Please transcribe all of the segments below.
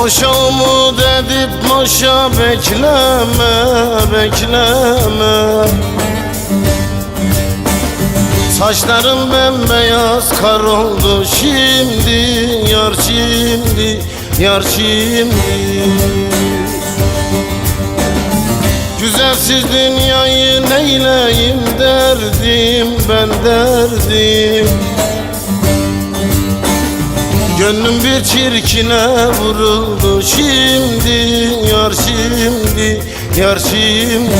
Boşa umut edip boşa bekleme, bekleme. Saçlarım bembeyaz kar oldu şimdi Yar şimdi, yar şimdi. Güzelsiz dünyayı neyleyim derdim ben derdim Gönlüm bir çirkine vuruldu. Şimdi Yar şimdi, yar şimdi.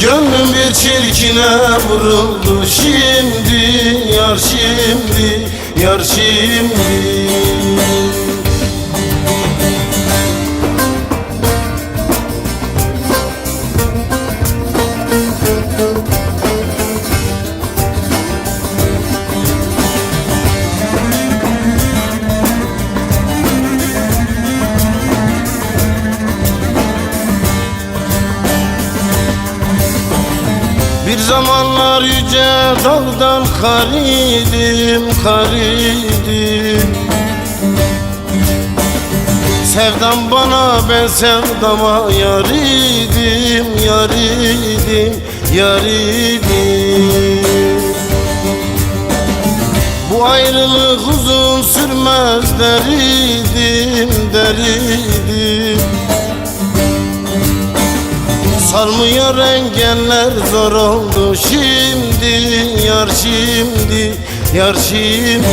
Gönlüm bir çirkine vuruldu. Şimdi Yar şimdi, yar şimdi Bir zamanlar yüce dağdan karidim, karidim. Sevdam bana ben sevdama yaridim, yaridim, yaridim Bu ayrılık uzun sürmez deridim, deridim Sarmıyor engeller zor oldu şimdi. Yar şimdi, yar şimdi.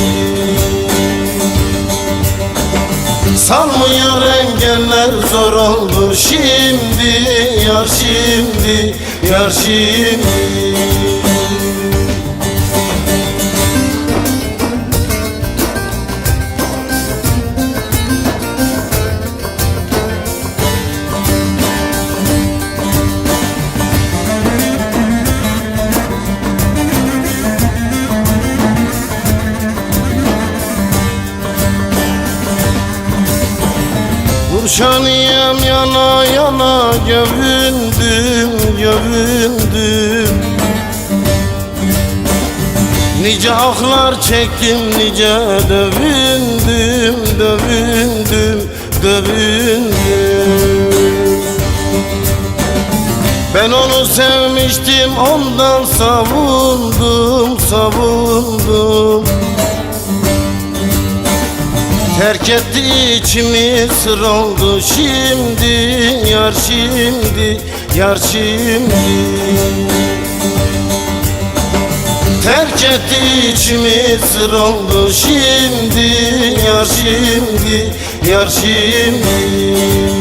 Sarmıyor engeller zor oldu şimdi. Yar şimdi, yar şimdi Nurşaniyem yana yana gövündüm, gövündüm Nice ahlar çektim, nice dövündüm, dövündüm, dövündüm. Ben onu sevmiştim, ondan savundum, savundum Terk etti içimi sır şimdi Yar şimdi, yar şimdi. Terk etti içimi sır oldu şimdi Yar şimdi, yar şimdi